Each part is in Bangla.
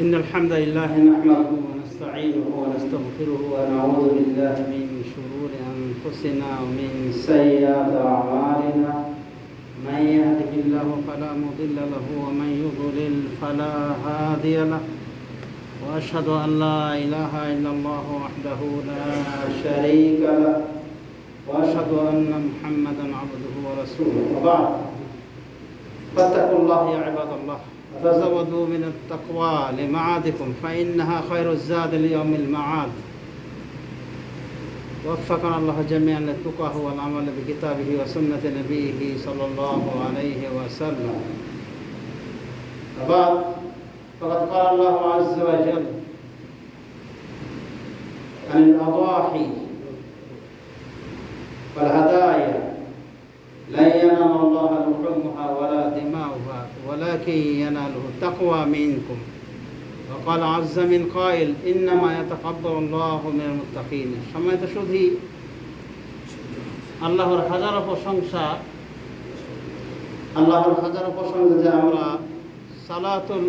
إن الحمد لله نحمده ونستعينه ونستغفره ونعوذ بالله من شرور أنفسنا ومن سيئات أعمالنا. من يهده الله فلا مضل له ومن يضلل فلا هادي له. وأشهد أن لا إله إلا الله وحده لا شريك له. وأشهد أن محمدا عبده ورسوله. وبعد. فاتقوا الله يا عباد الله. تزودوا من التقوى لمعادكم فإنها خير الزاد ليوم المعاد. وفقنا الله جميعا للتقى والعمل بكتابه وسنة نبيه صلى الله عليه وسلم. وبعد فقد قال الله عز وجل عن الأضاحي والهدايا لن ينال الله لحومها ولا ولكن يناله التقوى منكم وقال عز من قائل إنما يتقبل الله من المتقين সম্মানিত সুধী আল্লাহর হাজারো প্রশংসা আল্লাহর হাজারো প্রশংসা যে আমরা সালাতুল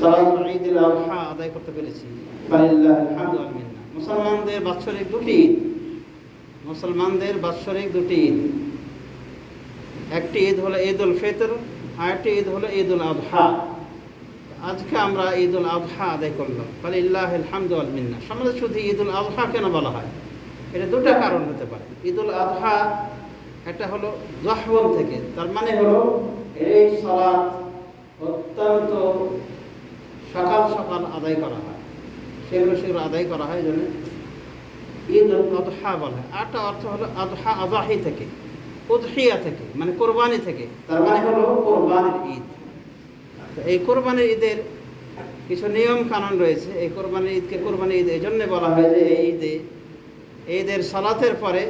সালাতুল ঈদুল আযহা আদায় করতে পেরেছি ফালিল্লাহিল হামদু ওয়াল মিন্না মুসলমানদের বাৎসরিক দুটি ঈদ মুসলমানদের বাৎসরিক দুটি ঈদ একটি ঈদ হলো ঈদ উল ফিতর আর একটি ঈদ হলো ঈদ উল আজহা আজকে আমরা ঈদ উল আবহা আদায় করলাম। ফলে ইল্লাহ হামদু আল মিন্না। সমাজে শুধু ঈদ উল আজহা কেন বলা হয়? এটা দুটা কারণ হতে পারে। ঈদ উল আজহা এটা হলো জহবন থেকে, তার মানে হলো এই সালাত অত্যন্ত সকাল সকাল আদায় করা হয়। সেগুলো সেগুলো আদায় করা হয় জন্য ঈদ উল আদহা বলা। হয় আরটা অর্থ হলো আদহা আদাহি থেকে। উদহিয়া থেকে মানে কোরবানি থেকে। তার মানে হলো কোরবানির ঈদ। এই কোরবানির ঈদের কিছু নিয়ম কানুন রয়েছে। এই কোরবানির ঈদকে কোরবানি ঈদ এই জন্যে বলা হয় যে এই ঈদে ঈদের সালাতের পরে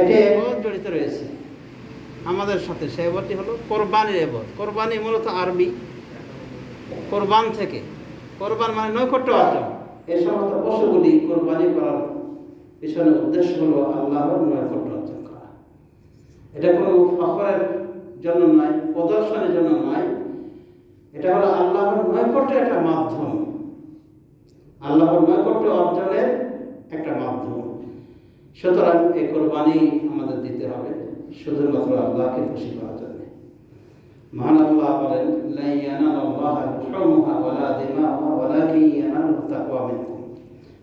এটি এবার জড়িত রয়েছে। আমাদের সাথে সে এবারটি হলো কোরবানির এবার কোরবানি মূলত আরবি কোরবান থেকে। কোরবান মানে নৈকট্য অর্জন। এই সমস্ত পশুগুলি কোরবানি করার পিছনে উদ্দেশ্য হলো আল্লাহর নৈকট্য অর্জন। করা এটা কোনো ফখরের জন্য নয়, প্রদর্শনের জন্য নয়। এটা হলো আল্লাহর নৈকট্যের একটা মাধ্যম। আল্লাহর নৈকট্য অর্জনের একটা মাধ্যম। সুতরাং এই কোরবানি আমাদের দিতে হবে, শুধুমাত্র আল্লাহকে খুশি করার জন্য। মহান আল্লাহ বলেন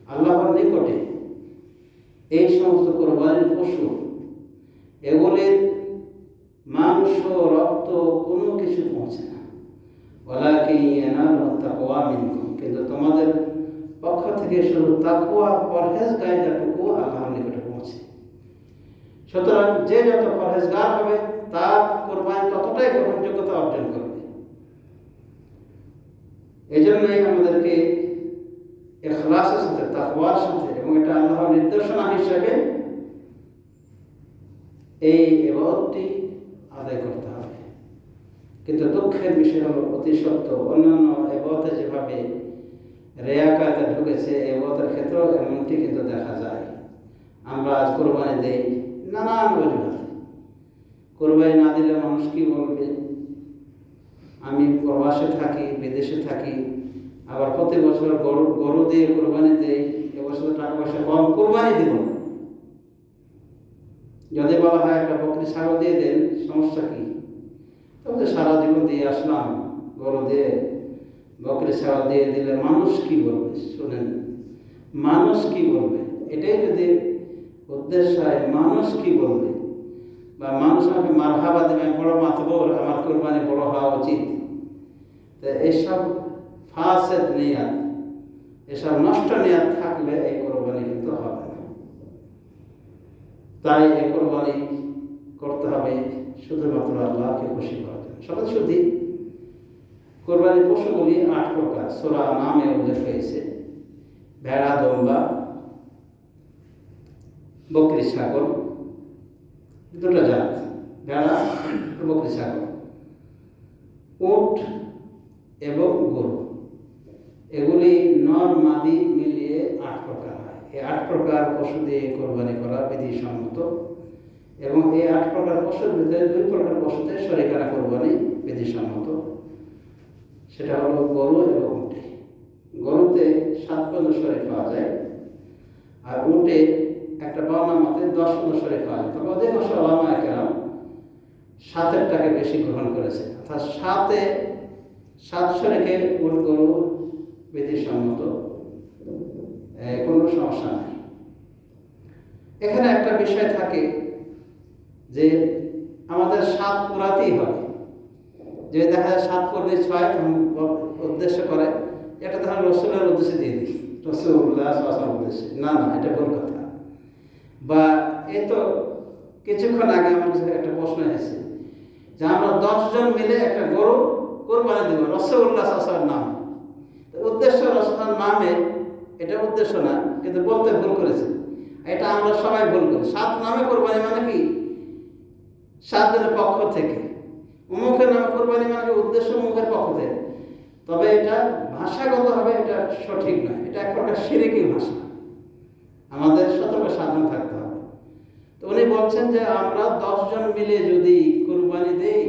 আল্লাহর নিকটে এই সমস্ত কোরবানির পশু এগুলির মাংস, রক্ত, কোনো কিছু পৌঁছে না। ওয়ালাকিন ইয়ানালুহু তাকওয়া মিনকুম। কিন্তু তোমাদের পক্ষ থেকে শুধু তাকওয়া পরহেজগারিতাটুকু আল্লাহর নিকটে পৌঁছে। সুতরাং যে যত পরহেজগার হবে, তার কোরবানি ততটাই গ্রহণযোগ্যতা অর্জন করবে। এই জন্যই আমাদেরকে এখলাসের সাথে, তাকওয়ার সাথে এবং এটা আল্লাহর নির্দেশনা হিসেবে এই এবাদতটি আদায় করতে হবে। কিন্তু দুঃখের বিষয় হলো, অতি সত্য, অন্যান্য এবাদতে যেভাবে রেয়াকাতে ঢুকেছে, এবাদতের ক্ষেত্রেও এমনটি কিন্তু দেখা যায়। আমরা আজ কোরবানি দেই নানান অজুহাতে। কোরবানি না দিলে মানুষ কি বলবে? আমি প্রবাসে থাকি, বিদেশে থাকি, আবার প্রতি বছর গরু গরু দিয়ে কোরবানি দেই, এবছর টাকা পয়সা কম, কোরবানি দিব যদি বলা হয় একটা বকরি ছাগল দিয়ে দেন, সমস্যা কি? তবে সারা জীবন দিয়ে আসলাম, গরু দিয়ে। বকরি ছাগল দিয়ে দিলে মানুষ কি বলবে? শুনেন, মানুষ কি বলবে? এটাই যদি উদ্দেশ্য হয়, মানুষ কি বলবে? বা মানুষ আমাকে মারহাবা দেবে, বড় মাতবর, আমার কোরবানি বড় হওয়া উচিত। তো এইসব ফাসেদ নিয়াত, এসব নষ্ট নিয়াত থাকলে এই কোরবানি কিন্তু হবে তাই এই কোরবানি করতে হবে শুধুমাত্র আল্লাহকে খুশি করার জন্য। শুধু কোরবানির পশুগুলি আট প্রকার। সোরা নামে উল্লেখ হয়েছে ভেড়া, দম্বা, বকরি, ছাগল, দুটো জাত। ভেড়া বকরি, ছাগল। উট এবং গরু। এগুলি নর, মাদি মিলিয়ে আট প্রকার। এই আট প্রকার পশু দিয়ে কোরবানি করা বিধিসম্মত এবং এই আট প্রকার পশুর ভিতরে দুই প্রকার পশুতে শরিকানা কোরবানি বিধিসম্মত সেটা হলো গরু এবং উটে। গরুতে সাত পনেরো শরীর পাওয়া যায়। আর উটে একটা বাউনা মতে দশ পনেরো শরীর পাওয়া যায়। তবে অধিকাংশ আলামা একেরাম সাতেরটাকে বেশি গ্রহণ করেছে। অর্থাৎ সাতে, সাত শরীরকে উট গরু বিধিসম্মত কোনো সমস্যা নাই। এখানে একটা বিষয় থাকে যে আমাদের সাত পুরাতেই হবে যে দেখা যায় সাত পড়লে ছয় উদ্দেশ্য করে, এটা তাহলে রসুলের উদ্দেশ্যে দিয়ে দিই। রসুল্লাহ উদ্দেশ্যে। না না, এটা ভুল কথা। বা এই তো কিছুক্ষণ আগে আমার কাছে একটা প্রশ্ন এসেছে যে আমরা দশজন মিলে একটা গরু কোরবানি দেবো রসগোল্লা শাসনের নামে। উদ্দেশ্য রসগোল্লার নামে এটা উদ্দেশ্য না, কিন্তু বলতে ভুল করেছে। এটা আমরা সবাই ভুল করি। সাত নামে কোরবানি মানে কি? সাত দিনের পক্ষ থেকে। উমুখের নামে কোরবানি মানে কি? উদ্দেশ্য উমুখের পক্ষ থেকে। তবে এটা ভাষাগতভাবে এটা সঠিক নয়। এটা এক প্রকার সিরিকি ভাষা। আমাদের সতর্ক সাবধান থাকতে হবে। তো উনি বলছেন যে আমরা দশজন মিলে যদি কোরবানি দেই,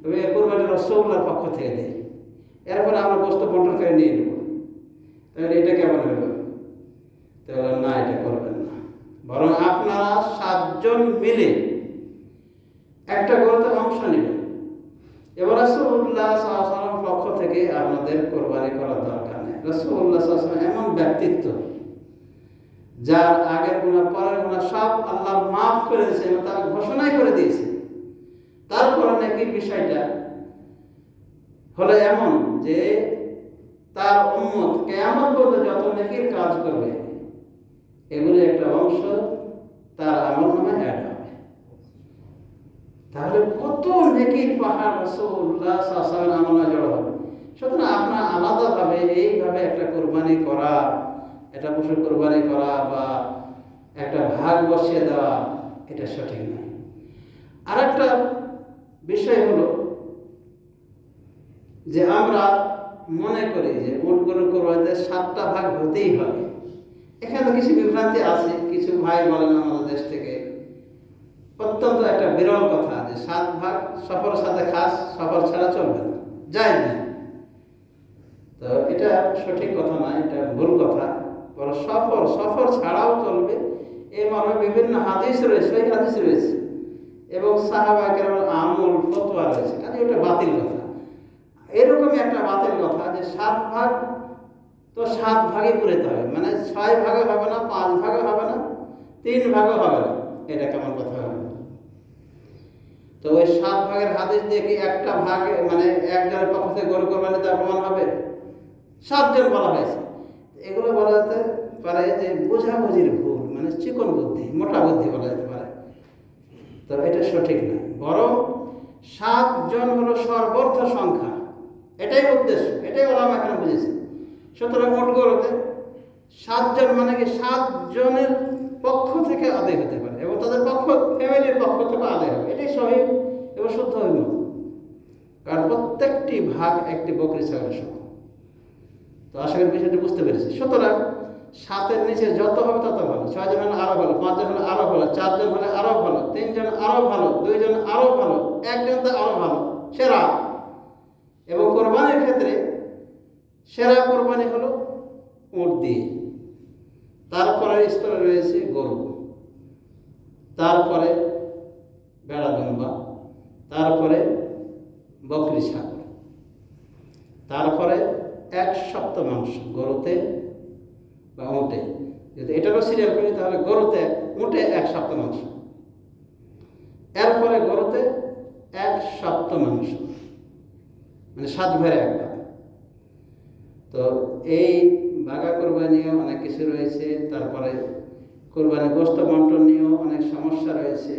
তবে কোরবানি রসগোল্লার পক্ষ থেকে দেই। এরপরে আমরা বস্তু বন্টন করে নিয়ে নেব। তাহলে এটা কেমন হলো তো বললাম, না এটা করবেন না। বরং আপনারা সাতজন মিলে একটা গরুতে অংশ নেবেন। এবার রসুল্লাহ সাল্লাম পক্ষ থেকে আপনাদের কোরবানি করার দরকার নেই। রসুল্লাহ সাল্লাম এমন ব্যক্তিত্ব যার আগের গুণা পরের গুণা সব আল্লাহ মাফ করে দিয়েছে এবং তার ঘোষণাই করে দিয়েছে। তারপরে নাকি বিষয়টা? হলো এমন যে তার উম্মত কেমন পর্যন্ত যত নেকির কাজ করবে এগুলি একটা অংশ তার আমল নামে অ্যাড হবে। তাহলে কত নেকির পাহাড় রসুল্লাহ সাসাবের আমলা জড়ো হবে? সুতরাং আপনার আলাদাভাবে এইভাবে একটা কোরবানি করা, একটা পশু কোরবানি করা বা একটা ভাগ বসিয়ে দেওয়া, এটা সঠিক নয়। আর একটা বিষয় হলো যে আমরা মনে করি যে উট গরু কোরবানিতে সাতটা ভাগ হতেই হবে। এখানে কিছু বিভ্রান্তি আছে, কিছু ভাই বলেন আমাদের দেশ থেকে। অত্যন্ত একটা বিরল কথা যে সাত ভাগ সফর সাথে খাস, সফর ছাড়া চলবে না, যায় না। তো এটা সঠিক কথা না, এটা ভুল কথা। বড় সফর সফর ছাড়াও চলবে। এই মর্মে বিভিন্ন হাদিস রয়েছে ওই হাদিস রয়েছে। এবং সাহাবাকের আমল, ফতোয়া রয়েছে। কাজে ওটা বাতিল কথা। এরকমই একটা বাতিল কথা যে সাত ভাগ তো সাত ভাগে পুরেতে হবে। মানে ছয় ভাগে হবে না, পাঁচ ভাগে হবে না, তিন ভাগে হবে না। এটা কেমন কথা হবে? তো ওই সাত ভাগের হাদিস কি একটা ভাগে মানে একজনের পক্ষ থেকে গরু কোরবানি তার প্রমাণ হবে? সাতজন বলা হয়েছে। এগুলো বলা যেতে পারে যে বোঝাবুঝির ভুল মানে চিকন বুদ্ধি, মোটা বুদ্ধি বলা যেতে পারে। তো এটা সঠিক নয় বরং সাতজন হলো সর্বর্থ সংখ্যা। এটাই উদ্দেশ্য, এটাই ওলাম এখানে বুঝেছে। সুতরাং মোট গরুতে সাতজন মানে কি সাতজনের পক্ষ থেকে আদায় হতে পারে এবং তাদের পক্ষ, ফ্যামিলির পক্ষ থেকে আদায় হবে। এটাই সহি এবং শুদ্ধ অভিমত কারণ প্রত্যেকটি ভাগ একটি বকরি ছাগলের সমান তো আশা করি বিষয়টি বুঝতে পেরেছি। সুতরাং সাতের নিচে যত হবে তত ভালো। ছয়জন হলে আরও ভালো, পাঁচজন হলে আরও ভালো, চারজন হলে আরও ভালো, তিনজন আরও ভালো, দুইজন আরও ভালো, একজন তো আরও ভালো, সেরা। এবং কোরবানির ক্ষেত্রে সেরা কোরবানি হলো উট দিয়ে। তারপরে স্তরে রয়েছে গরু। তারপরে বেড়া দম্বা। তারপরে বকরি ছাগল। তারপরে এক সপ্তাহ মাংস গরুতে বা উঁটে। যদি এটারও সিরিয়াল করি, তাহলে গরুতে উঁটে এক সপ্তাহ মাংস। এরপরে গরুতে এক সপ্তাহ মাংস। মানে সাত ভাইয়ের এক ভাগ তো এই বাঘা কোরবানিও অনেক কিছু রয়েছে, তারপরে কোরবানি গোস্ত বন্টন নিয়েও অনেক সমস্যা রয়েছে,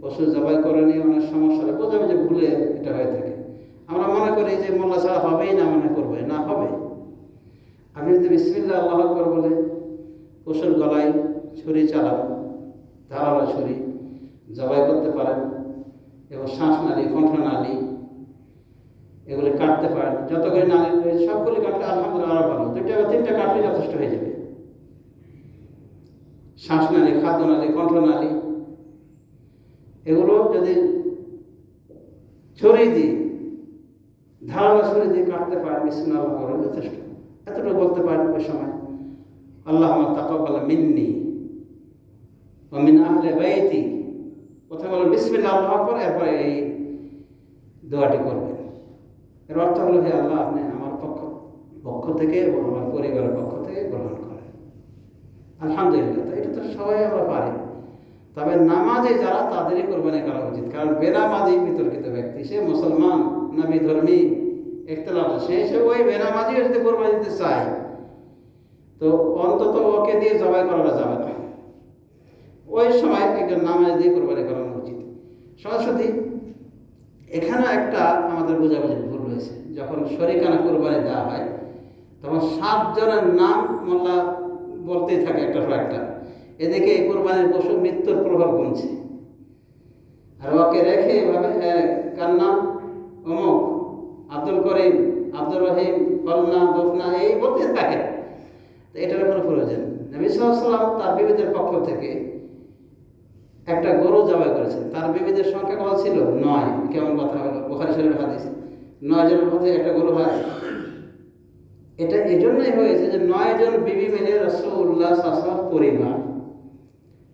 পশু জবাই করা নিয়ে অনেক সমস্যা রয়েছে বোঝাবে যে ভুলে এটা হয়ে থাকে। আমরা মনে করি যে মোল্লা ছাড়া হবেই না, মনে করবে, না হবে। আপনি যদি বিসমিল্লা আল্লাহ আকবর বলে পশুর গলায় ছুরি চালান, ধারালো ছুরি জবাই করতে পারেন, এবং শ্বাস নালী কণ্ঠ নালী এগুলি কাটতে পারেন যতগুলি নালী রয়েছে সবগুলি কাটলে আলহামদুলিল্লাহ আরও ভালো। দুইটা বা তিনটা কাটলে যথেষ্ট হয়ে যাবে। শ্বাস নালে, খাদ্য খাদ্যনালী কণ্ঠনালী এগুলো যদি ছড়িয়ে দিই ধারালো ছড়িয়ে দিয়ে কাটতে পারেন, বিসমিল্লাহ করে যথেষ্ট। এতটুকু বলতে পারেন ওই সময়, আল্লাহ তাকাবাল মিন্নি ও মিন আহলে বাইতি। প্রথমে বলেন, বিসমিল্লাহ আল্লাহ আকবর এরপরে এই দোয়াটি করবেন। এর অর্থ হলো, হে আল্লাহ, আপনি আমার পক্ষ পক্ষ থেকে এবং আমার পরিবারের পক্ষ থেকে গ্রহণ করেন। আলহামদুলিল্লাহ এটা তো সবাই আমরা পারি। তবে নামাজে যারা, তাদেরই কোরবানি করা উচিত। কারণ বেনামাজি বিতর্কিত ব্যক্তি, সে মুসলমান না বিধর্মী একতলাফ সে সে ওই বেনামাজিও যদি কোরবানি দিতে চায়। তো অন্তত ওকে দিয়ে জবাই করানো যাবে না। ওই সময় একজন নামাজ দিয়ে কোরবানি করানো উচিত। সরস্বতী এখানেও একটা আমাদের বোঝাবুঝি। যখন শরিকানা কোরবানি দেওয়া হয়, তখন সাতজনের নাম মোল্লা বলতেই থাকে একটা পর একটা। এদিকে এই কোরবানির পশু মৃত্যুর প্রভাব গুনছে আর ওকে রেখে এভাবে কার নাম? অমুক। আব্দুল করিম, আব্দুর রহিম কলনা দফনা, এই বলতে থাকে। তো এটার কোনো প্রয়োজন নবী সাল্লাম তার বিবিদের পক্ষ থেকে একটা গরু জবাই করেছেন। তার বিবিদের সংখ্যা কত ছিল? নয়। কেমন কথা হলো? বোখারি শরীফ হাদিস। নয় জনের মধ্যে একটা গরু হয়। এটা এজন্যই হয়েছে যে নয়জন বিবি মিলে রসুল্লাহ শাসন পরিবার।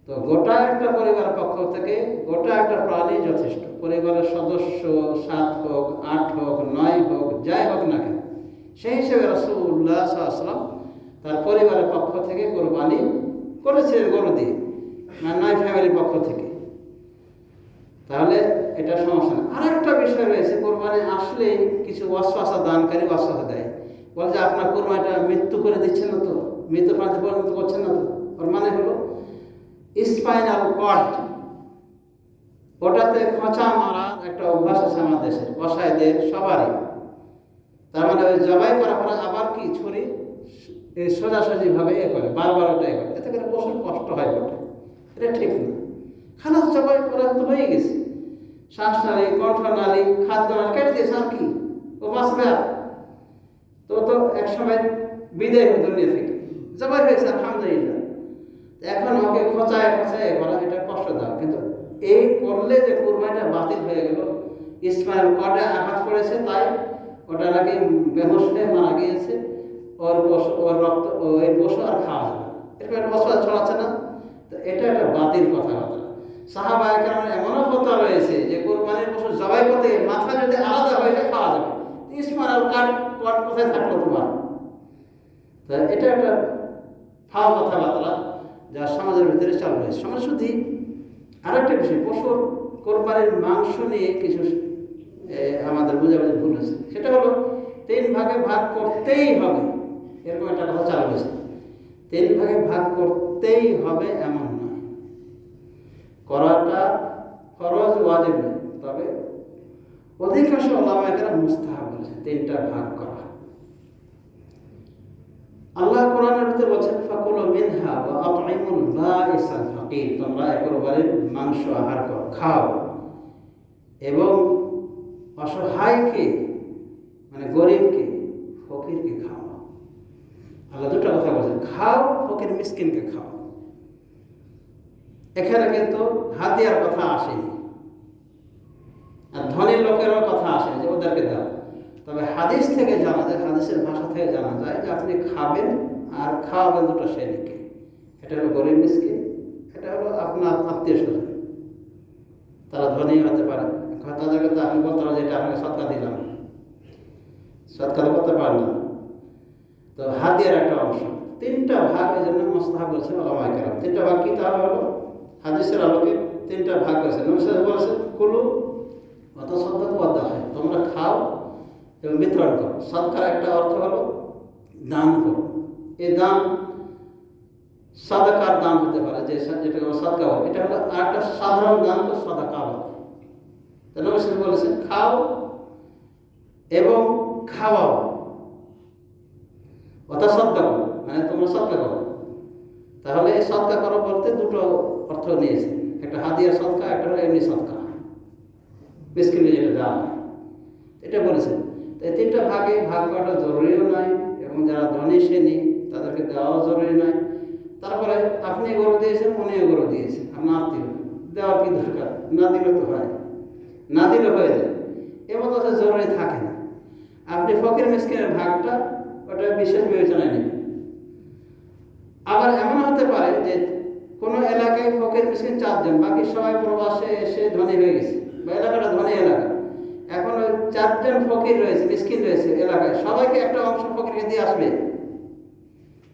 তো গোটা একটা পরিবারের পক্ষ থেকে গোটা একটা প্রাণী যথেষ্ট। পরিবারের সদস্য, সাত হোক, আট হোক, নয় হোক, যাই হোক না কেন, সেই হিসেবে রসুল্লাহ সাল্লাম তার পরিবারের পক্ষ থেকে কোরবানি করেছিলেন গরু দিয়ে নয় ফ্যামিলির পক্ষ থেকে। তাহলে এটা সমস্যা না। আরেকটা বিষয় রয়েছে, কোরবানি আসলেই কিছু ওয়াসওয়াসা দানকারী ওয়াসওয়াসা দেয়। বলে যে আপনার কোরবানিটা মৃত্যু করে দিচ্ছেন না তো মৃত্যু প্রান্তে পরিণত করছেন না তো। ওর মানে হলো স্পাইনাল কর্ড ওটাতে খোঁচা মারা একটা অভ্যাস আছে আমার দেশে কসাইদের সবারই। তার মানে ওই জবাই করার পরে আবার কি ছুরি সোজাসুজিভাবে এ করে, বারবার ওটা এ করে। এতে করে প্রচুর কষ্ট হয় বটে। এটা ঠিক না। খালাস জবাই করা তো হয়ে গেছে। শ্বাসনালী, কণ্ঠনালী খাদ্য নালী কেটে দিয়েছে আর কি? ও বাঁচবে তো তো এক সময় বিদায় হতো দুনিয়া থেকে। জবাই হয়েছে, আলহামদুলিল্লাহ। এখন ওকে খোঁচায় খোঁচায় বলা, এটা কষ্ট দাও। কিন্তু এই করলে যে কোরবানিটা বাতিল হয়ে গেল, ইসমাইল কটে আঘাত করেছে তাই ওটা নাকি বেহস মারা গিয়েছে। ওর পশু ওর রক্ত ওই পশু আর খাওয়া যাবে এরকম একটা বছর ছড়াচ্ছে না। তো এটা একটা বাতিল কথাবার্তা। সাহাবা কারণ এমনও কথা রয়েছে যে কোরবানির পশু জবাই করতে মাথা যদি আলাদা হয়ে যায়, খাওয়া যাবে। ইসমাইল আর কাঠ কট কোথায় থাকল তোমার? তা এটা একটা ফাও কথাবার্তা যা সমাজের ভিতরে চালু হয়েছে। সমাজ শুধু আরেকটা বিষয়, পশুর কোরবানির মাংস নিয়ে কিছু আমাদের বোঝাবুঝি ভুল হয়েছে। সেটা হলো তিন ভাগে ভাগ করতেই হবে। এরকম একটা কথা চালু হয়েছে। তিন ভাগে ভাগ করতেই হবে এমন করাটা ফরজ ওয়াজিব নয় তবে অধিকাংশ ওলামায়েরা মুস্তাহাব বলেছে তিনটা ভাগ করা। আল্লাহ কোরআনের ভিতরে বলছেন, ফাকুল মিনহা ওয়া আতঈমুল বাইসাল ফাকির। তোমরা একবারের মাংস আহার করো, খাও। এবং অসহায়কে মানে গরিবকে, ফকিরকে খাও আল্লাহ দুটো কথা বলছেন, খাও ফকির, মিসকিনকে খাও এখানে কিন্তু হাতিয়ার কথা আসেনি। আর ধনীর লোকেরও কথা আসে যে ওদেরকে দাও। তবে হাদিস থেকে জানা যায়, হাদিসের ভাষা থেকে জানা যায় যে আপনি খাবেন আর খাওয়াবেন দুটো শ্রেণীকে এটা হলো গরিব মিসকিন, এটা হলো আপনার আত্মীয় স্বজন তারা ধনী হতে পারে। তাদেরকে তো আমি বলতে পারব যে এটা আপনাকে সৎকার দিলাম। সৎকার করতে পারলাম তো হাতিয়ার একটা অংশ। তিনটা ভাগ এই জন্য মোস্তাহাব বলছেন ওলামায় কেরাম। তিনটা ভাগ কি তাহলে হলো? হাদিসের আলোকে তিনটা ভাগ করেছেন নমস্কার বলেছেন, কুলু অত সদ্যক হয় তোমরা খাও এবং বিতরণ করো। সৎকার একটা অর্থ হলো দান করো। এই দান সাদাকার দান হতে পারে, যে যেটা সদকা বলে। এটা হলো আর একটা সাধারণ দান তো সদাকা বলে। তো নমস্কার বলেছেন, খাও এবং খাওয়াও। অর্থ সৎকা করো মানে তোমরা সৎকা করো। তাহলে এই সৎকা করো বলতে দুটো অর্থ নিয়েছে একটা হাতিয়ার সৎকা একটা হলো এমনি সৎকা মিসকিনে যেটা দেওয়া এটা বলেছেন। এই তিনটা ভাগে ভাগ করাটা জরুরিও নয়, এবং যারা ধনী শ্রেণি, তাদেরকে দেওয়াও জরুরি নয়। তারপরে আপনি গরু দিয়েছেন উনিও গরু দিয়েছেন, আপনার আত্মীয়। দেওয়ার কি দরকার? না দিলে তো হয়। না দিলে হয়ে যায়। এ মতো তো জরুরি থাকে না। আপনি ফকির মিসকিনের ভাগটা, ওটা বিশেষ বিবেচনায় নেবেন আবার এমন হতে পারে যে কোনো এলাকায় ফকির মিসকিন চারজন, বাকি সবাই প্রবাসে এসে ধনী হয়ে গেছে। বা এলাকাটা ধনী এলাকা। এখন ওই চারজন ফকির রয়েছে, মিসকিন রয়েছে এলাকায়। সবাইকে একটা অংশ ফকিরকে দিয়ে আসবে।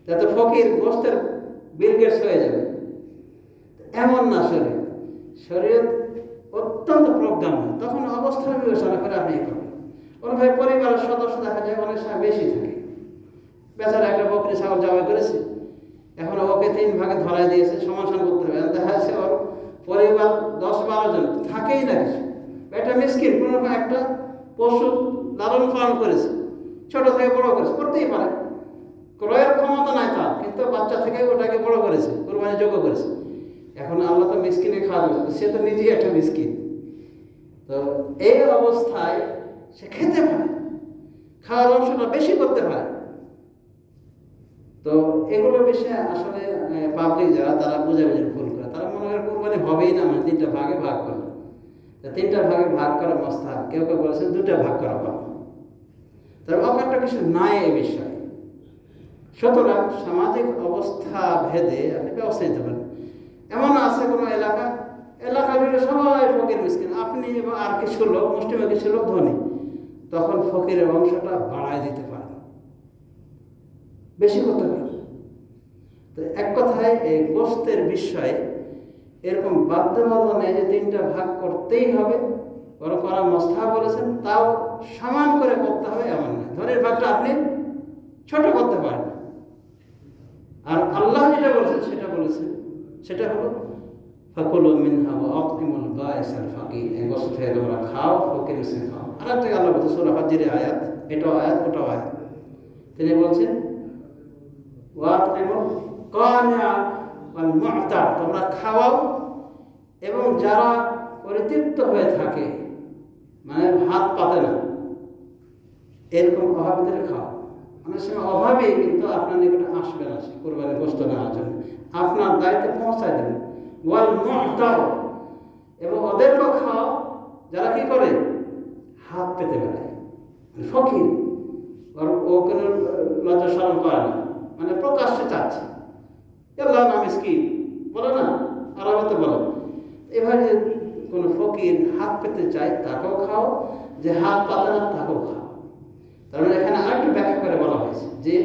যাতে ফকির গোস্তের বিলগেটস হয়ে যাবে। এমন না শরীর। শরীর অত্যন্ত প্রজ্ঞান। হয় তখন অবস্থা বিবেচনা করে আপনি করবেন। পরিবারের সদস্য দেখা যায়, অনেক সময় বেশি থাকে। বেচারা একটা বকরি, ছাগল জবাই করেছে। এখন ওকে তিন ভাগে ধরাই দিয়েছে সমাধান করতে হবে। দেখা যাচ্ছে ওর পরিবার দশ বারো জন, থাকেই না কিছু। এটা মিসকিন, কোনো একটা পশু লালন পালন করেছে, ছোট থেকে বড় করেছে, করতেই পারে। ক্রয়ের ক্ষমতা নাই তার, কিন্তু বাচ্চা থেকে ওটাকে বড় করেছে কোরবানি যোগ্য করেছে। এখন আল্লাহ তো মিসকিনে খাওয়া সে তো নিজেই একটা মিসকিন। তো এই অবস্থায় সে খেতে পারে, খাওয়ার অংশটা বেশি করতে পারে। তো এগুলো বিষয়ে আসলে পাবলিক যারা তারা বুঝে বুঝে ভুল করে। তারা মনে করে কোরবানি হবেই না মানে তিনটা ভাগে ভাগ করে। তিনটা ভাগে ভাগ করা মস্তা কেউ কেউ বলেছে দুটা ভাগ করা ভালো তার অকারটা কিছু নাই এ বিষয়ে। সুতরাং সামাজিক অবস্থা ভেদে আপনি ব্যবস্থা নিতে পারেন। এমন আছে কোনো এলাকা? এলাকা জুড়ে সবাই ফকির মিসকিন। আপনি এবং আর কিছু লোক, মুসলিমে কিছু লোক ধনী, তখন ফকিরের অংশটা বাড়ায় দিতে পারেন। বেশি করতে তো এক কথায় এই গোস্তের বিষয়ে, এরকম বাধ্যবাধকতা নেই যে তিনটা ভাগ করতেই হবে বরং করা মস্তা বলেছেন, তাও সমান করে করতে হবে এমন নয় ধনের ভাগটা আপনি ছোট করতে পারেন। আর আল্লাহ যেটা বলেছেন, সেটা বলেছেন। সেটা হলো, ফাকুল মিনহা ওয়া আতইমুল বাইসাল ফাকির এই গোস্ত থেকে তোমরা খাও, ফকির মিসকিন খাও। আর একটা আল্লাহ বলছে, সূরা হজ্জের আয়াত, এটাও আয়াত, ওটাও আয়াত। তিনি বলছেন, ওয়া আতইমুল মু'তা তোমরা খাওয়াও এবং যারা পরিতৃপ্ত হয়ে থাকে মানে ভাত পাতে না, এরকম অভাবীদের খাও। অনেক সময় অভাবী কিন্তু আপনার নিকটে আসবে না, সে কোরবানি গোস্ত নেওয়ার জন্য। আপনার দায়িত্বে পৌঁছায় দেবেন ওয়াল মুহতাও এবং ওদেরকেও খাও, যারা কি করে? হাত পেতে বেড়ায় মানে ফকির। ওর ও কোনো লজ্জা স্মরণ করে না। মানে প্রকাশ্যে চাচ্ছে। আল্লাহ নাম স্কিম বলে না আরবে তো বলে। এভাবে কোনো ফকির হাত পেতে চায়, তাকেও খাও, যে হাত পাতে না, তাকেও খাও। তার মানে এখানে আরেকটু ব্যাখ্যা করে বলা হয়েছে যে,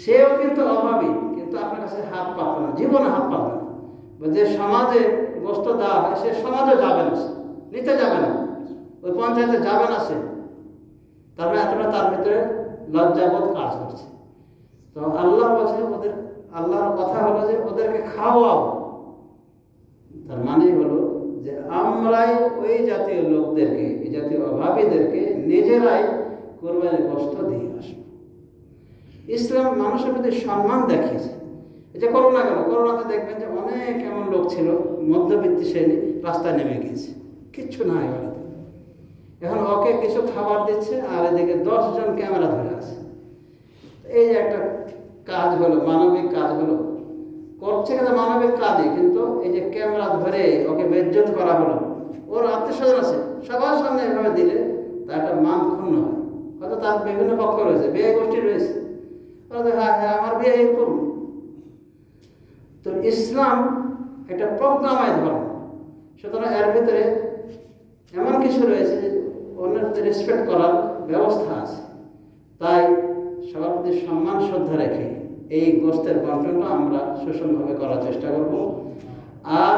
সেও কিন্তু অভাবী, কিন্তু আপনার কাছে হাত পাতবে না, জীবনে হাত পাতবে না। যে সমাজে গোস্ত দেওয়া হয়, সে সমাজে যাবে না, সে নিতে যাবে না। ওই পঞ্চায়েতে যাবে না সে। তারপরে এতটা তার ভিতরে লজ্জাবোধ কাজ করছে। তো আল্লাহ বলছে ওদের আল্লাহর কথা হলো যে ওদেরকে খাওয়াও। তার মানে হলো যে আমরাই ওই জাতীয় লোকদেরকে, এই জাতীয় অভাবীদেরকে নিজেরাই কোরবানির কষ্ট দিয়ে আসব। ইসলাম মানুষের প্রতি সম্মান দেখিয়েছে। যে করোনা গেল করোনাতে দেখবেন যে অনেক এমন লোক ছিল, মধ্যবিত্ত শ্রেণি, রাস্তায় নেমে গিয়েছে। কিচ্ছু নাই বাড়িতে এখন ওকে কিছু খাবার দিচ্ছে আর এদিকে দশজন ক্যামেরা ধরে আছে। এই যে একটা কাজ হলো মানবিক কাজ হলো। করছে কিন্তু মানবিক কাজই? কিন্তু এই যে ক্যামেরা ধরে ওকে বেজ্জত করা হলো ওর আত্মীয় স্বজন আছে সবার সামনে এভাবে দিলে তার একটা মান ক্ষুণ্ণ হয়। হয়তো তার বিভিন্ন পক্ষ রয়েছে বিয়ে গোষ্ঠী রয়েছে। বলে, হ্যাঁ হ্যাঁ আমার বিয়ে এরকম। তো ইসলাম একটা প্রজ্ঞাময় ধর্ম। সুতরাং এর ভিতরে এমন কিছু রয়েছে যে অন্যের প্রতি রেসপেক্ট করার ব্যবস্থা আছে। তাই সবার প্রতি সম্মান শ্রদ্ধা রেখে এই গোস্তের বন্টনটা আমরা সুষমভাবে করার চেষ্টা করব। আর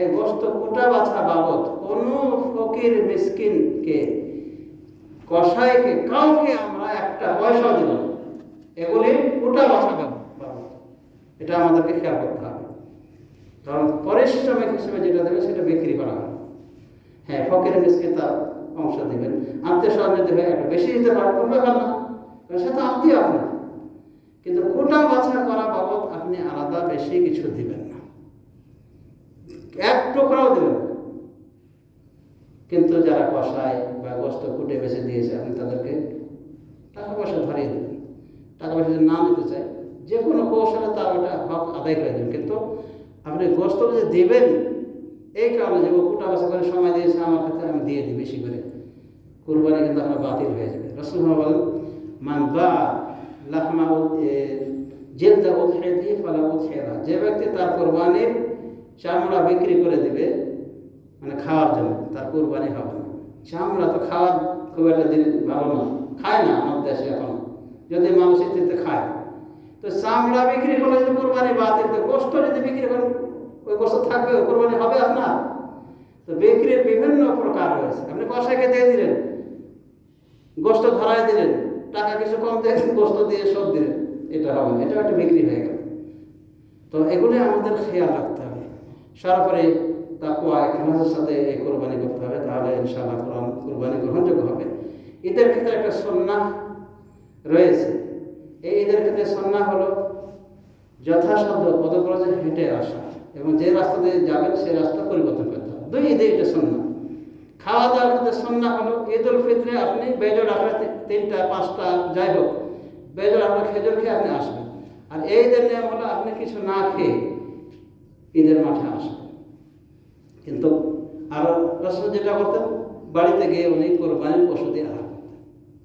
এই গোস্ত কোটা বাছা বাবদ কোনো ফকির মিসকিনকে কষাইকে কাউকে আমরা একটা পয়সা দিব এগুলি কোটা বাছা বাবদ। এটা আমাদেরকে খেয়াল করতে হবে। কারণ পরিশ্রমিক হিসেবে যেটা দেবে সেটা বিক্রি করা হয়। হ্যাঁ ফকির মিসকে তার অংশ দেবেন। আত্মীয় স্বজন যদি হয় একটু বেশি দিতে পারে কোনো? ব্যাপার না সে তো আত্মীয় আপনার। কিন্তু কোটা বাছা করা বাবদ আপনি আলাদা বেশি কিছু দিবেন না। এক টুকরাও দেবেন কিন্তু যারা কষায় বা গোস্ত কুটে বেছে দিয়েছে, আপনি তাদেরকে টাকা পয়সা ধরিয়ে দেবেন। টাকা পয়সা যদি না নিতে চায়, যে কোনো কৌশলে তার ওটা হক আদায় করে দেবেন। কিন্তু আপনি গোস্ত যে দেবেন, এই কারণে যে কুটা বাসা করে সময় দিয়েছে, আমার ক্ষেত্রে আমি দিয়ে দিই বেশি করে। কুরবানি কিন্তু আপনার বাতিল হয়ে যাবে। রসুল বলেন, মান বা লাহমা জেলদা উৎসাহি ফলা উৎসাহা যে ব্যক্তি তার কোরবানির চামড়া বিক্রি করে দিবে মানে খাওয়ার জন্য তার কোরবানি হবে না চামড়া তো খাওয়ার খুব একটা দিন ভালো না খায় না আমাদের দেশে এখন যদি মানুষ এতে খায় তো চামড়া বিক্রি করলে যদি কোরবানি বাতিল তো গোস্ত যদি বিক্রি করেন ওই গোস্ত থাকবে ওই কোরবানি হবে আপনার তো বিক্রির বিভিন্ন প্রকার রয়েছে আপনি কষাকে দিয়ে দিলেন গোষ্ঠ ধরাই দিলেন টাকা কিছু কম দিয়ে গোস্ত দিয়ে সব দিলেন এটা হবে না। এটা একটা বিক্রি হয়ে গেল। তো এগুলি আমাদের খেয়াল রাখতে হবে। সর্বোপরি তাকুয়া এখলাসের সাথে এই কোরবানি করতে হবে, তাহলে ইনশাআল্লাহ কোরআন, কোরবানি গ্রহণযোগ্য হবে। ঈদের ক্ষেত্রে একটা সন্না রয়েছে। এই ঈদের ক্ষেত্রে সন্না হলো যথাসাধ্য পদপ্রজে হেঁটে আসা এবং যে রাস্তা দিয়ে যাবেন, সেই রাস্তা পরিবর্তন করতে হবে। দুই ঈদে এটা সন্না। খাওয়া দাওয়ার ক্ষেত্রে সন্না হলো ঈদ উল ফিত্রে আপনি বেজর আপনার তিনটা, পাঁচটা, যাই হোক, বেজর আপনার খেজুর খেয়ে আপনি আসবেন। আর এই ঈদের নিয়ম হলো আপনি কিছু না খেয়ে ঈদের মাঠে আসবেন। কিন্তু আর রসুল যেটা করতেন বাড়িতে গিয়ে উনি কোরবানির পশু দিয়ে আহার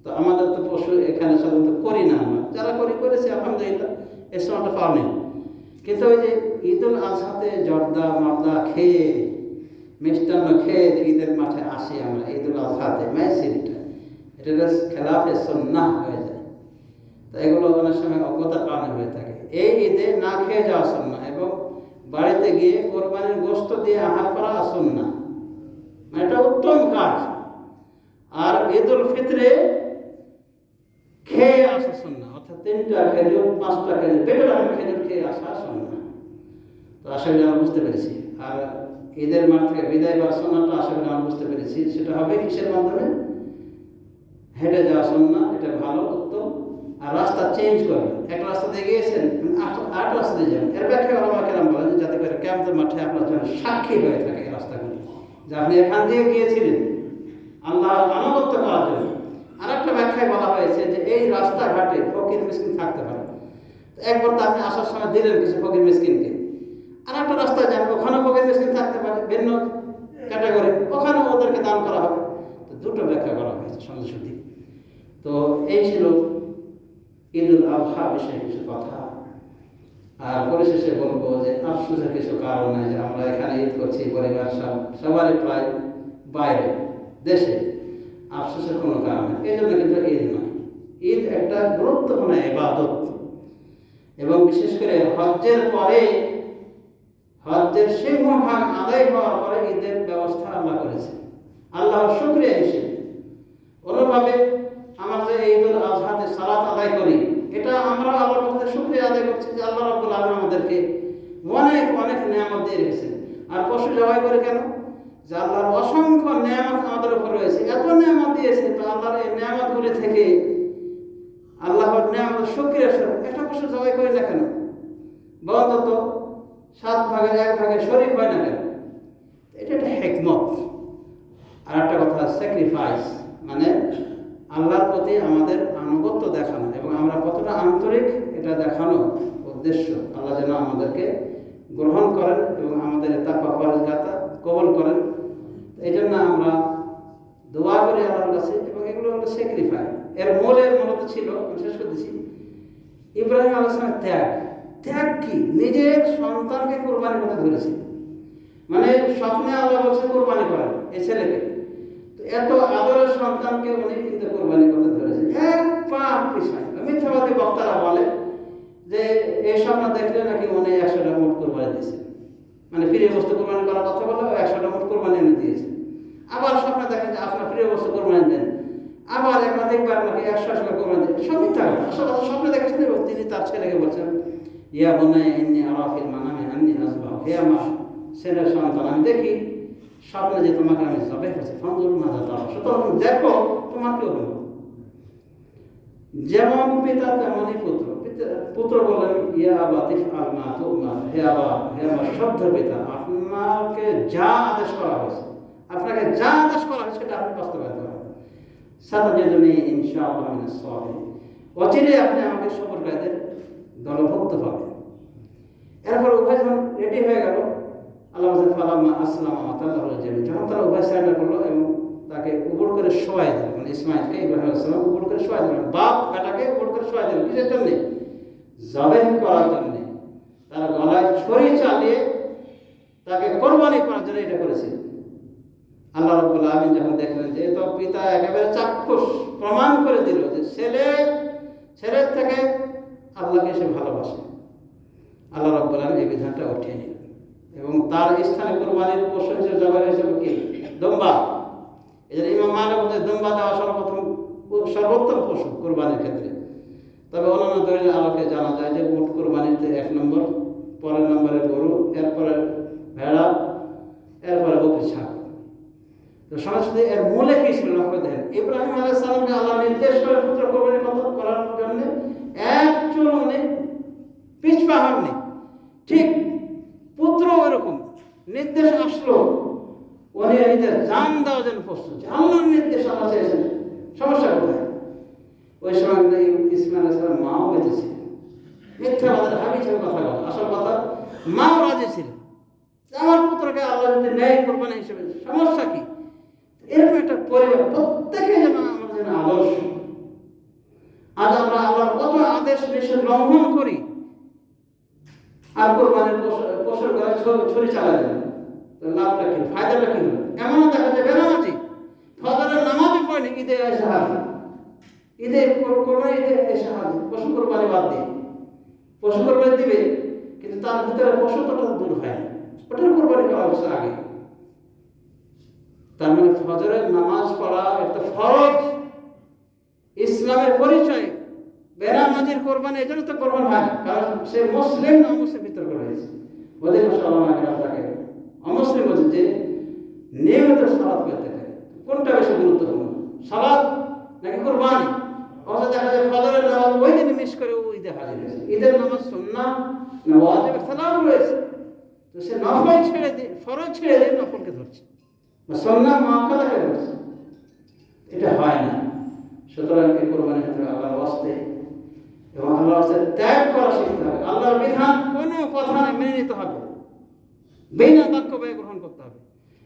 তো আমাদের তো পশু এখানে সাধারণত করি না আমরা। যারা করি, করেছে, আলহামদুলিল্লাহ এর সময়টা পাওয়া নেই। কিন্তু ওই যে ঈদ উল আজহাতে জর্দা, মর্দা খেয়ে মিষ্টান্ন খেয়ে ঈদের মাঠে আসি আমরা ঈদ উল আজহাতে ম্যাচিনটা এটা খেলাফে সন্না হয়ে যায়। তো এগুলো অনেক সময় অজ্ঞতার কারণে হয়ে থাকে। এই ঈদে না খেয়ে যাওয়া সন্না এবং বাড়িতে গিয়ে কোরবানির গোস্ত দিয়ে আহার করা সন্না মানে এটা উত্তম কাজ। আর ঈদ উল ফিতরে খেয়ে আসা সন্না অর্থাৎ তিনটা খেজুর, পাঁচটা খেজুর বেটার খেজুর খেয়ে আসা সন্না তো করি আমরা বুঝতে পেরেছি। আর ঈদের মাঠ থেকে বিদায় বা সন্ন্যাটা আশা করি আমরা বুঝতে পেরেছি। সেটা হবে কিসের মাধ্যমে? হেঁটে যাওয়া সন্না এটা ভালো, উত্তম। আর রাস্তা চেঞ্জ করবেন এক রাস্তা দিয়ে গিয়েছেন, আট দিয়ে যাবেন। এর ব্যাখ্যা ওরা কেরাম বলেন যাতে করে ক্যাম্পের মাঠে আপনার জন্য সাক্ষী হয়ে থাকে এই রাস্তাগুলি। যে আপনি এখান দিয়ে গিয়েছিলেন আল্লাহ আনুগত্য করার জন্য। আর একটা ব্যাখ্যায় বলা হয়েছে যে এই রাস্তাঘাটে ফকির মিসকিন থাকতে পারে। একবার তো আপনি আসার সময় দিলেন কিছু ফকির মিসকিনকে। আর একটা রাস্তায় যান ওখানে মিসকিন থাকতে পারে, ভিন্ন ক্যাটাগরি ওখানে ওদেরকে দান করা হবে। তো দুটো ব্যাখ্যা করা হয়েছে সত্যি তো এই ছিল ঈদ উল আজহা বিষয়ে কিছু কথা। আর পরিশেষে বলব যে আফসোসের কিছু কারণ যে আমরা এখানে ঈদ করছি পরিবার সব, সবারই প্রায় বাইরে, দেশে। আফসোসের কোনো কারণ নেই। এই জন্য কিন্তু ঈদ নয়। ঈদ একটা গুরুত্বপূর্ণ ইবাদত। এবং বিশেষ করে হজ্জের পরে হজ্জের সিংহভাগ আদায় হওয়ার পরে ঈদের ব্যবস্থা আল্লাহ করেছে। আল্লাহর শুক্রিয়া হিসেবে অনুভাবে আমরা যে ঈদ উল আজহাতে সালাত আদায় করি, এটা আমরা আল্লাহর কাছে শুক্রিয়া আদায় করছি যে আল্লাহ রাব্বুল আলামিন আমাদেরকে অনেক অনেক নিয়ামত দিয়ে রেখেছেন। আর পশু জবাই করে কেন? যে আল্লাহর অসংখ্য নিয়ামত আমাদের উপর রয়েছে। এত নিয়ামত দিয়েছে তো আল্লাহর এই নিয়ামতগুলি থেকে আল্লাহর নিয়ামত শুক্রিয়া স্বরূপ একটা পশু জবাই করি না কেন? বা অন্তত সাত ভাগের এক ভাগে শরীর হয় না কেন? এটা একটা হেকমত। আর একটা কথা স্যাক্রিফাইস মানে আল্লাহর প্রতি আমাদের আনুগত্য দেখানো এবং আমরা কতটা আন্তরিক এটা দেখানো উদ্দেশ্য আল্লাহ যেন আমাদেরকে গ্রহণ করেন এবং আমাদের তাপা ফরজগাতা কবল করেন। এই জন্য আমরা দোয়া করি আল্লাহর কাছে এবং এগুলো হলো স্যাক্রিফাই এর মূলের মূলত ছিল, আমি শেষ করতেছি ইব্রাহিম আলাইসলামের ত্যাগ। ত্যাগ কি? নিজের সন্তানকে কোরবানি করতে ধরেছে মানে স্বপ্নে আল্লাহ বলছে কোরবানি করেন এই ছেলেকে। এত আদরের সন্তানকে উনি কিন্তু কোরবানি করতে ধরেছেন এক পা পিছায়। মিথ্যাবাদী বক্তারা বলে যে এই স্বপ্ন দেখলে নাকি উনি একশোটা মোট কোরবানি দিয়েছে। মানে প্রিয় বস্তু কোরবানি করার কথা বলে একশোটা মোট কোরবানি এনে দিয়েছে। আবার স্বপ্ন দেখেন যে আপনার প্রিয় বস্তু কোরবানি দেন। আবার একাধিকবার নাকি একশো একশো কোরবানি দেন। সব মিথ্যা কথা। আসলে কথা স্বপ্ন দেখেছেন এবং তিনি তার ছেলেকে বলছেন ইয়া বোনাই এমনি আরাফিল মানামে আসবা হে আমার সন্তান আমি দেখি স্বপ্নে যে তোমাকে আমি করছি সুতরাং দেখো তোমাকেও যেমন পিতা তেমনই পুত্র পিতা- পুত্র বলেন ইয়া বাতিফ আলমা তোমার হে আবা হে আমার সভ্য পিতা আপনাকে যা আদেশ করা হয়েছে আপনাকে যা আদেশ করা হয়েছে সেটা আপনি বাস্তবায়ন করেন সাদা যেজনে ইনশাআল্লাহ অচিরে আপনি আমাকে সফরকারীদের পাবেন এরপর উভয় যখন রেডি হয়ে গেল, আল্লাহ ফালাম্মা আসলাম তাল্লাহ জানি যখন তারা উভয় সাইডা করল এবং তাকে উপর করে শোয়াই দিল মানে ইসমাইলকে ইব্রাহিম আসসালাম উপর করে শোয়াই দিলেন বাপ বেটাকে উপর করে শোয়াই দিলেন কিসের জন্যে? জবেহ করার জন্যে। তার গলায় ছড়ি চালিয়ে তাকে কোরবানি করার জন্য এটা করেছিলেন আল্লাহ রব্বুল আলমিন যখন দেখলেন যে তো পিতা একেবারে চাক্ষুষ, প্রমাণ করে দিল যে ছেলে, ছেলের থেকে আল্লাহকে সে ভালোবাসে। আল্লাহ রব্বুল আলম এই বিধানটা উঠিয়ে নিলেন। এবং তার স্থানে কোরবানির পশু হিসেবে জবাই হয়েছিল কি? দম্বা। এই জন্য ইমাম মানব দম্বা দেওয়া সর্বপ্রথম, সর্বোত্তম পশু কোরবানির ক্ষেত্রে। তবে অন্যান্য দলিল আলোকে জানা যায় যে উট কোরবানিতে এক নম্বর, পরের নম্বরে গরু, এরপরে ভেড়া, এরপরে বকরি, ছাগল। তো সংস্কৃতি এর মূলে কি ছিল লক্ষ্য দেখেন। ইব্রাহিম আলাইহিস সালামকে আল্লাহ নির্দেশ করে পুত্র কোরবানি কত করার জন্য এক চুল উনি পিছপা হননি ঠিক পুত্র ওরকম নির্দেশ আসলো। উনি নিজের জান দেওয়ার জন্য প্রস্তুত। আল্লাহর নির্দেশ আল্লাহ চেয়েছেন। সমস্যা কোথায়? ওই সময় ইসমাইল ইসলাম মাও বেঁচে ছিলেন মিথ্যা বাদের হাবি হিসেবে কথা আসল কথা, মাও রাজি ছিলেন আমার পুত্রকে আল্লাহ যদি ন্যায় কোরবানি হিসেবে সমস্যা কি? এরকম একটা পরিবার প্রত্যেকে যেন আমরা যেন আদর্শ। আজ আমরা আল্লাহর কত আদেশ, নিষেধ লঙ্ঘন করি, আর কোরবানির পশুর গায়ে ছড়ি চালা তো লাভটা কি? ফায়দাটা কি এমনও দেখা যায় বেনামাজি ফজরের নামাজই পড়েনি, ঈদে এসে হাজির। ঈদে কোরবানি ঈদে এসে হাজির। পশু কোরবানি বাদ দিয়ে। পশু কোরবানি দিবে, কিন্তু তার ভিতরে পশুত্বটা দূর হয় না। ওটার কোরবানি করা হচ্ছে আগে। তার মানে ফজরের নামাজ পড়া একটা ফরজ। ইসলামের পরিচয়। বেনামাজির কোরবানি এই জন্য তো কোরবান হয় কারণ সে মুসলিম না, মুসলিম ভিতর করে হয়েছে ওদের সালাম বলছে নিয়মিত সালাদ করতে থাকে কোনটা বেশি গুরুত্বপূর্ণ? সালাদ নাকি কোরবানি? অথচ দেখা যায় ফজরের নামাজ ওই দিন মিস করে ও ঈদে হাজির হয়েছে। ঈদের নামাজ রয়েছে। তো সে নফল ছেড়ে দিয়ে, ফরজ ছেড়ে দিয়ে নফলকে ধরছে। সন্না মহাকাদাকে ধরছে। এটা হয় না। সুতরাং এই কোরবানি আল্লাহর ওয়াস্তে এবং আল্লাহর ত্যাগ করা শিখতে হবে। আল্লাহর বিধান কোনো কথা মেনে নিতে হবে। বিনা বাক্য ব্যয় গ্রহণ করতে হবে।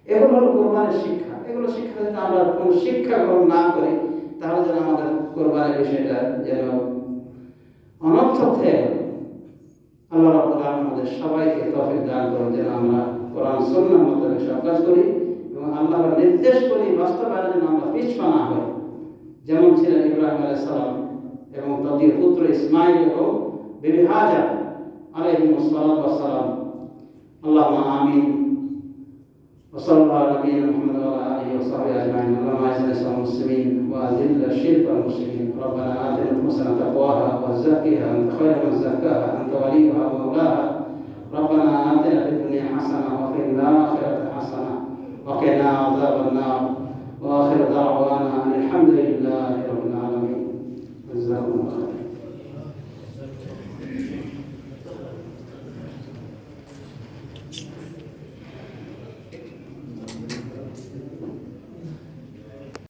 এগুলো হলো কোরবানির শিক্ষা। এগুলো শিক্ষা যদি আমরা কোনো শিক্ষা গ্রহণ না করি তাহলে যেন আমাদের কোরবানির বিষয়টা যেন অনর্থক থেকে আল্লাহ রাব্বুল আলামিন আমাদের সবাইকে তৌফিক দান করুন যেন আমরা কোরআন সুন্নাহ মোতাবেক সব কাজ করি এবং আল্লাহর নির্দেশ করি বাস্তবায়নের জন্য আমরা পিছপা না হই। যেমন ছিলেন ইব্রাহিম আলাইহিস সালাম এবং তাদের পুত্র ইসমাইল এবং বিবি হাজার আলাইহিমুস সালাম। اللهم آمين. وصلى الله على نبينا محمد وعلى آله وصحبه أجمعين. اللهم أعز الإسلام المسلمين وأذل الشرك والمشركين. ربنا آتنا انفسنا تقواها وزكها. أنت خير من زكاها. أنت وليها ومولاها. ربنا آتنا في الدنيا حسنة وفي الآخرة حسنة. وقنا عذاب النار. وآخر دعوانا الحمد لله رب العالمين. جزاكم الله خيرا.